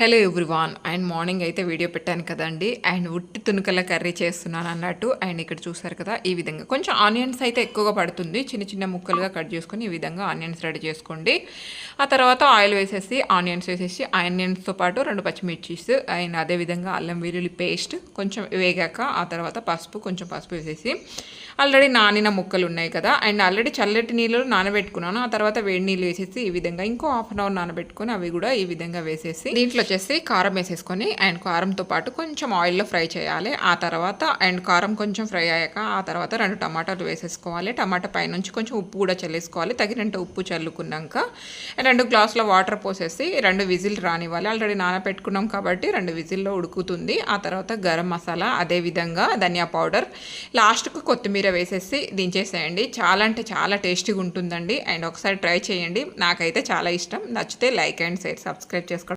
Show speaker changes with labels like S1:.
S1: Hello everyone and morning అయితే video పెట్టాను కదండి. అండ్ ఉట్టి తునుకల కర్రీ చేస్తున్నాను అన్నట్టు. అండ్ ఇక్కడ చూసారు కదా ఈ విధంగా. కొంచెం ఆనియన్స్ అయితే ఎక్కువగా పడుతుంది. చిన్న చిన్న ముక్కలుగా కట్ చేసుకొని ఈ విధంగా ఆనియన్స్ రెడీ చేసుకోండి. ఆ తర్వాత ఆయిల్ వేసేసి ఆనియన్స్ వేసేసి ఆనియన్స్తో పాటు రెండు పచ్చిమిర్చీస్ అండ్ అదేవిధంగా అల్లం వెల్లుల్లి పేస్ట్ కొంచెం వేగాక ఆ తర్వాత పసుపు కొంచెం పసుపు వేసేసి ఆల్రెడీ నానిన ముక్కలు ఉన్నాయి కదా. అండ్ ఆల్రెడీ చల్లటి నీళ్ళు నానబెట్టుకున్నాను. ఆ తర్వాత వేడి నీళ్ళు వేసేసి ఈ విధంగా ఇంకో హాఫ్ అన్ అవర్ నానబెట్టుకొని అవి కూడా ఈ విధంగా వేసేసి దీంట్లో వచ్చేసి కారం వేసేసుకొని అండ్ కారంతో పాటు కొంచెం ఆయిల్లో ఫ్రై చేయాలి. ఆ తర్వాత అండ్ కారం కొంచెం ఫ్రై అయ్యాక ఆ తర్వాత రెండు టమాటాలు వేసేసుకోవాలి. టమాటా పైనుంచి కొంచెం ఉప్పు కూడా చల్లేసుకోవాలి. తగినంత ఉప్పు చల్లుకున్నాక రెండు గ్లాసుల వాటర్ పోసేసి రెండు విజిల్ రానివ్వాలి. ఆల్రెడీ నానబెట్టుకున్నాం కాబట్టి రెండు విజిల్లో ఉడుకుతుంది. ఆ తర్వాత గరం మసాలా అదేవిధంగా ధనియా పౌడర్. లాస్ట్కు కొత్తిమీర వేసేసి దించేసేయండి. చాలా అంటే చాలా టేస్టీగా ఉంటుందండి అండ్ ఒకసారి ట్రై చేయండి. నాకైతే చాలా ఇష్టం. నచ్చితే లైక్ అండ్ షేర్ సబ్స్క్రైబ్ చేసుకోండి.